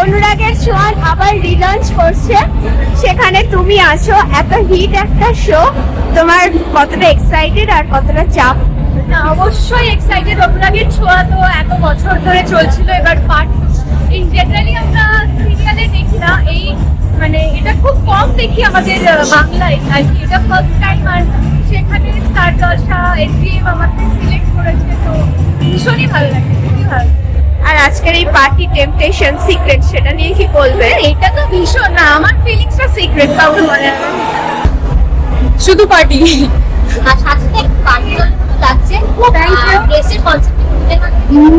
অনুরাগের ছোঁয়ান আবার রিলঞ্চ করছে। সেখানে তুমি আছো, এত হিট একটা শো তোমার কতটা এক্সাইটেড আর কতটা চাপ? না, অবশ্যই এক্সাইটেড অনুরাগের ছোঁয়া তো এত বছর ধরে চলছিল, এবার পার্ট ইন জেনারেলি আমরা সিরিয়ালে দেখি না। এই মানে এটা খুব কম দেখি আমাদের বাংলায়। আর কি, এটা ফার্স্ট টাইম আর সেখানে স্টার জলসা এসডিএম আমাদের সিলেক্ট করেছে, তো ভীষণই ভালো লাগে। আজকের এই পার্টি টেম্পটেশন সিক্রেট সেটা নিয়ে কি বলবে? এটা তো ভীষণ না আমার ফিলিংসটা সিক্রেট কাউকে বলে শুধু পার্টি আর সাথে মতো লাগছে। You. ড্রেসের concept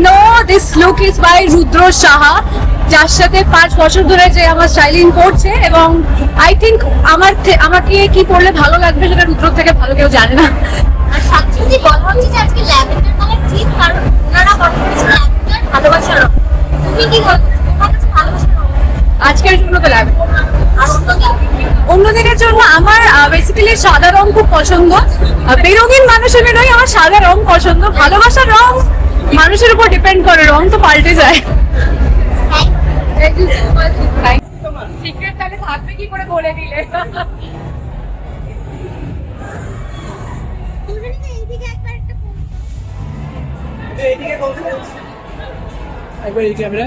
no? This look is by Rudra Saha যার সাথে পাঁচ বছর ধরে যে আমার স্টাইলিং করছে এবং আই থিঙ্ক আমার আমাকে কি করলে ভালো লাগবে সেটা রুদ্র থেকে ভালো কেউ জানে না। আর সাথে যদি বলা হচ্ছে যে আজকে আজকের জন্য তো লাগবে। অন্যদিন অন্যদিনের জন্য আমার বেসিক্যালি সাদা রং খুব পছন্দ। বেরঙিন মানুষের নয় আমার সাদা রং পছন্দ। ভালোবাসার রং মানুষের উপর ডিপেন্ড করে রং তো পাল্টে যায়। সিক্রেট তাহলে থাকবে কি করে বলে দিলে একবার এই ক্যামেরা